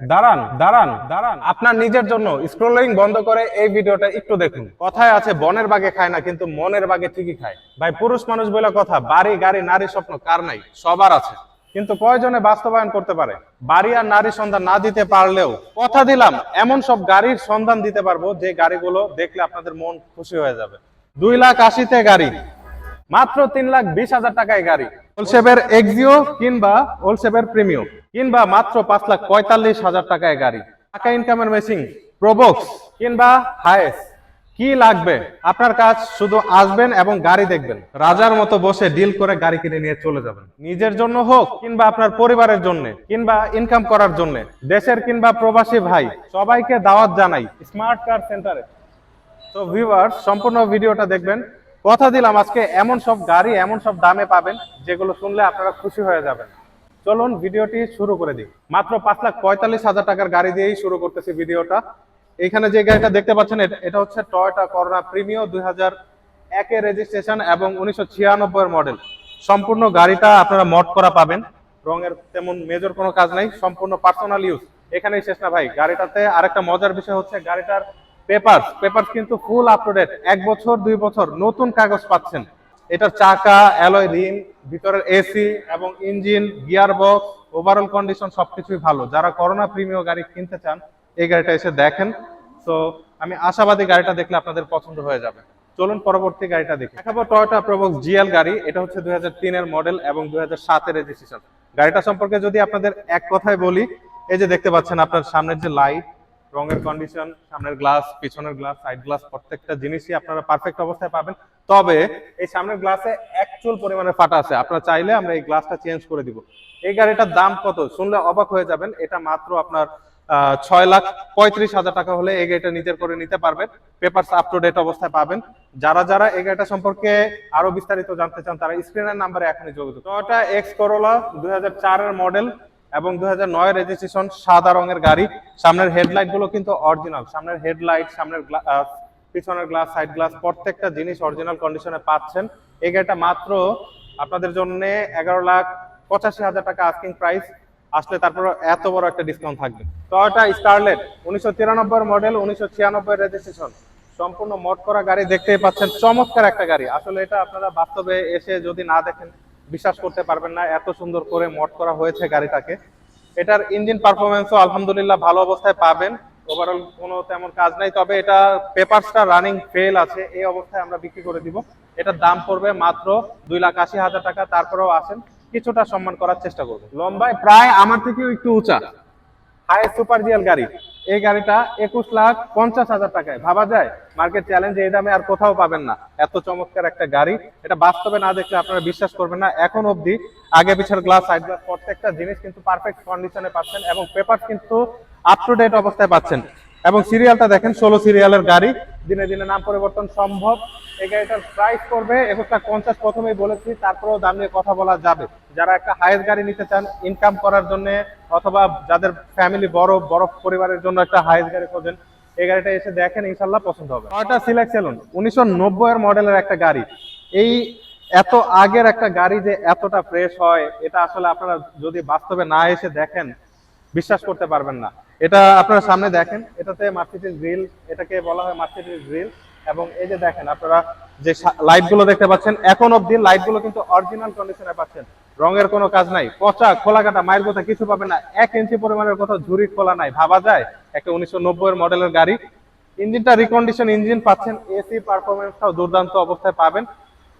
দাঁড়ান দাঁড়ান দাঁড়ান। আপনার নিজের জন্য স্ক্রলিং বন্ধ করে এই ভিডিওটা একটু দেখুন। কথায় আছে, বনের বাগে খায় না, কিন্তু মনের বাগে ঠিকই খায়। ভাই, পুরুষ মানুষ বলে কথা, বাড়ি, গাড়ি, নারী স্বপ্ন, কার নাই? সবার আছে। কিন্তু কয়জনে বাস্তবায়ন করতে পারে। বাড়ি আর নারী সন্ধান না দিতে পারলেও, কথা দিলাম, এমন সব গাড়ির সন্ধান দিতে পারব, যে গাড়িগুলো দেখলে আপনাদের মন খুশি হয়ে যাবে। দুই লাখ আশিতে গাড়ি মাত্র তিন লাখ বিশ হাজার টাকায় গাড়ি। ওলসেপের এক্সিও কিংবা ওলসেপের প্রিমিয়াম কিংবা মাত্র পাঁচ লাখ পঁয়তাল্লিশ হাজার টাকায় গাড়ি। টাকা ইনকামের মেশিন প্রোবক্স কিংবা হায়েস কি লাগবে? আপনার কাজ শুধু আসবেন এবং গাড়ি দেখবেন। রাজার মতো বসে ডিল করে গাড়ি কিনে নিয়ে চলে যাবেন। নিজের জন্য হোক কিংবা আপনার পরিবারের জন্য কিংবা ইনকাম করার জন্য। দেশের কিংবা প্রবাসী ভাই সবাইকে দাওয়াত জানাই। স্মার্ট কার সেন্টারে তো ভিউয়ার্স সম্পূর্ণ ভিডিওটা দেখবেন। কথা দিলাম আজকে এমন সব গাড়ি, এমন সব দামে পাবেন, যেগুলো শুনলে আপনারা খুশি হয়ে যাবেন। চলুন ভিডিওটি শুরু করে দিই। মাত্র পাঁচ লাখ পঁয়তাল্লিশ হাজার টাকার গাড়ি দিয়েই শুরু করতেছি ভিডিওটা। এখানে যে গাড়িটা দেখতে পাচ্ছেন, এটা হচ্ছে টয়োটা করোনা প্রিমিও দুই হাজার একের রেজিস্ট্রেশন এবং উনিশশো ছিয়ানব্বই মডেল সম্পূর্ণ গাড়িটা আপনারা মট করা পাবেন। রঙের তেমন মেজর কোনো কাজ নাই, সম্পূর্ণ পার্সোনাল ইউজ এখানেই শেষ না ভাই, গাড়িটাতে আরেকটা মজার বিষয় হচ্ছে, গাড়িটার পেপারস পেপারস কিন্তু ফুল আপ টু ডেট এক বছর, দুই বছর নতুন কাগজ পাচ্ছেন। এটার চাকা অ্যালয় রিম ভিতরের এসি এবং engine gear box overall condition সবকিছুই ভালো। যারা করোনা প্রিমিয় গাড়ি কিনতে চান, এই গাড়িটা এসে দেখেন। তো আমি আশাবাদী গাড়িটা দেখলে আপনাদের পছন্দ হয়ে যাবে। চলুন পরবর্তী গাড়িটা দেখি। দেখাবো টয়োটা প্রবক্স জিএল গাড়ি। এটা হচ্ছে দুই তিনের মডেল এবং দুই হাজার সাতের রেজিস্ট্রেশন গাড়িটা সম্পর্কে যদি আপনাদের এক কথায় বলি, এই যে দেখতে পাচ্ছেন আপনার সামনের যে লাইট রঙের কন্ডিশন সামনের গ্লাস পিছনের গ্লাস সাইড গ্লাস প্রত্যেকটা জিনিসই আপনারা পারফেক্ট অবস্থায় পাবেন। তবে এই সামনের গ্লাসে অ্যাকচুয়াল পরিমাণে ফাটা আছে। আপনারা চাইলে আমরা এই গ্লাসটা চেঞ্জ করে দিব। এই গাড়িটার দাম কত? শুনলে অবাক হয়ে যাবেন। এটা মাত্র আপনার ছয় লাখ পঁয়ত্রিশ হাজার টাকা হলে এই গাড়িটা নিজের করে নিতে পারবেন। পেপারস আপ টু ডেট অবস্থায় পাবেন। যারা যারা এই গাড়িটা সম্পর্কে আরও বিস্তারিত জানতে চান, তারা স্ক্রিনের নাম্বারে এখনই যোগাযোগ। টয়োটা এক্স করোলা দুই হাজার চারের মডেল এবং দু হাজার নয় রেজিস্ট্রেশন সাদা রঙের গাড়ি। সামনের হেডলাইটগুলো কিন্তু অরিজিনাল সামনের হেডলাইট সামনের পিছনের গ্লাস সাইড গ্লাস প্রত্যেকটা জিনিস অরিজিনাল কন্ডিশনে পাচ্ছেন। এই গাড়িটা মাত্র আপনাদের জন্য এগারো লাখ পঁচাশি হাজার টাকা আস্কিং প্রাইস আসলে তারপর এত বড় একটা ডিসকাউন্ট থাকবে। টয়োটা স্টারলেট উনিশশো তিরানব্বই মডেল উনিশশো ছিয়ানব্বই রেজিস্ট্রেশন সম্পূর্ণ মড করা গাড়ি দেখতেই পাচ্ছেন। চমৎকার একটা গাড়ি। আসলে এটা আপনারা বাস্তবে এসে যদি না দেখেন বিশ্বাস করতে পারবেন না, এত সুন্দর করে মড করা হয়েছে গাড়িটাকে। এটার ইঞ্জিন পারফরমেন্সও আলহামদুলিল্লাহ ভালো অবস্থায় পাবেন। ওভারঅল কোনো তেমন কাজ নাই, তবে এটা পেপারসটা রানিং ফেল আছে, এই অবস্থায় আমরা বিক্রি করে দিব। এটার দাম পড়বে মাত্র দুই লাখ আশি হাজার টাকা, তারপরেও আসেন, কিছুটা সম্মান করার চেষ্টা করব। লম্বায় প্রায় আমার থেকেও একটু উঁচা। হাই সুপার জিএল গাড়ি। এই গাড়িটা একুশ লাখ পঞ্চাশ হাজার টাকায়। ভাবা যায় মার্কেট চ্যালেঞ্জ এই দামে আর কোথাও পাবেন না। এত চমৎকার একটা গাড়ি। এটা বাস্তবে না দেখলে আপনারা বিশ্বাস করবেন না, এখন অবধি আগে পিছের গ্লাস সাইড গ্লাস প্রত্যেকটা জিনিস কিন্তু পারফেক্ট কন্ডিশনে পাচ্ছেন এবং পেপার কিন্তু আপ টু ডেট অবস্থায় পাচ্ছেন। এবং সিরিয়ালটা দেখেন, ষোলো সিরিয়ালের গাড়ি। দিনে দিনে নাম পরিবর্তন সম্ভব। এই গাড়িটার প্রাইস করবে লাখ পঞ্চাশ প্রথমেই বলেছি, তারপরেও দাম নিয়ে কথা বলা যাবে। যারা একটা হায়েস্ট গাড়ি নিতে চান ইনকাম করার জন্য অথবা যাদের ফ্যামিলি বড় বড় পরিবারের জন্য একটা হায়েস্ট গাড়ি খোঁজেন, এই গাড়িটা এসে দেখেন ইনশাল্লাহ পছন্দ হবে। টয়টা সিলেক্ট সেলুন উনিশশো নব্বই এর মডেলের একটা গাড়ি। এই এত আগের একটা গাড়ি যে এতটা ফ্রেশ হয়, এটা আসলে আপনারা যদি বাস্তবে না এসে দেখেন, বিশ্বাস করতে পারবেন না। এটা আপনারা সামনে দেখেন, এটাতে মার্সিডিজ গ্রিল এটাকে বলা হয় মার্সিডিজ গ্রিল এবং এই যে দেখেন, আপনারা যে লাইটগুলো দেখতে পাচ্ছেন, এখন অব্দি লাইটগুলো কিন্তু অরিজিনাল কন্ডিশনে পাচ্ছেন। রঙের কোনো কাজ নাই। পচা, খোলা কাটা মায়ের কথা কিছু পাবেন না। এক ইঞ্চি পরিমাণের কোথাও ঝুরি খোলা নাই। ভাবা যায়, একটা উনিশশো নব্বই এর মডেলের গাড়ি। ইঞ্জিনটা রিকন্ডিশন ইঞ্জিন পাচ্ছেন এসি পারফরমেন্সটাও দুর্দান্ত অবস্থায় পাবেন।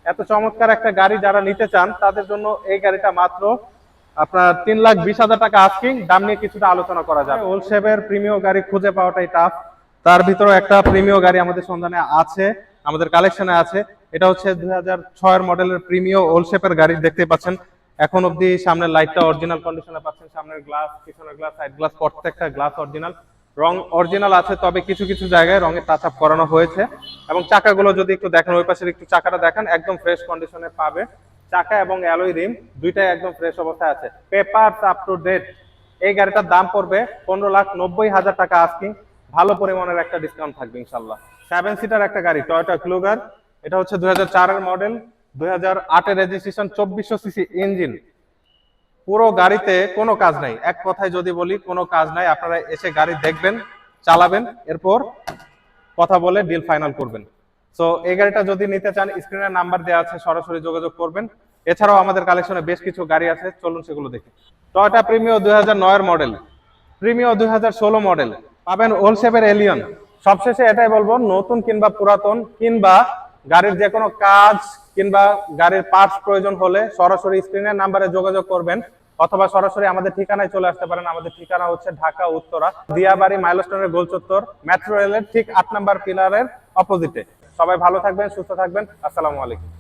এত চমৎকার একটা গাড়ি যারা নিতে চান, তাদের জন্য এই গাড়িটা মাত্র আপনার তিন লাখ বিশ হাজার টাকা আস্কিং দাম নিয়ে কিছুটা আলোচনা করা যাবে। ওল শেপের প্রিমিয় গাড়ি খুঁজে পাওয়াটাই টাফ তার ভিতরে একটা প্রিমিয় গাড়ি আমাদের সন্ধানে আছে, আমাদের কালেকশনে আছে। এটা হচ্ছে দুই হাজার ছয়ের মডেলের প্রিমিয় ওল শেপের গাড়ি দেখতে পাচ্ছেন। এখন অবধি সামনের লাইটটা অরিজিনাল কন্ডিশনে পাচ্ছেন, সামনের গ্লাস পিছনের গ্লাস সাইড গ্লাস প্রত্যেকটা গ্লাস অরিজিনাল রং অরিজিনাল আছে, তবে কিছু কিছু জায়গায় রঙের টাচ আপ করানো হয়েছে। এবং চাকাগুলো যদি একটু দেখেন, ওই পাশের একটু চাকাটা দেখেন, একদম ফ্রেশ কন্ডিশনে পাবে। চাকা এবং অ্যালয় রিম দুইটাই একদম ফ্রেশ অবস্থায় আছে। পেপার আপ টু ডেট এই গাড়িটার দাম পড়বে পনেরো লাখ নব্বই হাজার টাকা আস্কিং ভালো পরিমাণের একটা ডিসকাউন্ট থাকবে ইনশাল্লাহ সেভেন সিটার একটা গাড়ি টয়োটা ক্লুগার এটা হচ্ছে দুই হাজার চারের মডেল দুই আটের রেজিস্ট্রেশন চব্বিশশো সিসি ইঞ্জিন পুরো গাড়িতে কোনো কাজ নাই। এক কথায় যদি বলি, কোনো কাজ নাই। আপনারা এসে গাড়ি দেখবেন, চালাবেন, এরপর কথা বলে ডিল ফাইনাল করবেন। সো এই গাড়িটা যদি নিতে চান স্ক্রিনের নাম্বার দেওয়া আছে, সরাসরি যোগাযোগ করবেন। এছাড়াও আমাদের কালেকশনে বেশ কিছু গাড়ি আছে, চলুন সেগুলো দেখি। টয়টা প্রিমিও দুই হাজার নয়ের মডেল প্রিমিও দুই হাজার ষোলো মডেল পাবেন ওল শেপের এলিয়ন। সবশেষে এটাই বলব, নতুন কিংবা পুরাতন, কিংবা গাড়ির যে কোনো কাজ কিংবা গাড়ির পার্টস প্রয়োজন হলে সরাসরি স্ক্রিনের নাম্বারে যোগাযোগ করবেন, অথবা সরাসরি আমাদের ঠিকানায় চলে আসতে পারেন। আমাদের ঠিকানা হচ্ছে ঢাকা, উত্তরা, দিয়াবাড়ি, মাইলস্টোনের গোলচত্বর মেট্রো রেলের ঠিক আট নাম্বার পিলারের অপোজিটে সবাই ভালো থাকবেন, সুস্থ থাকবেন। আসসালামু আলাইকুম।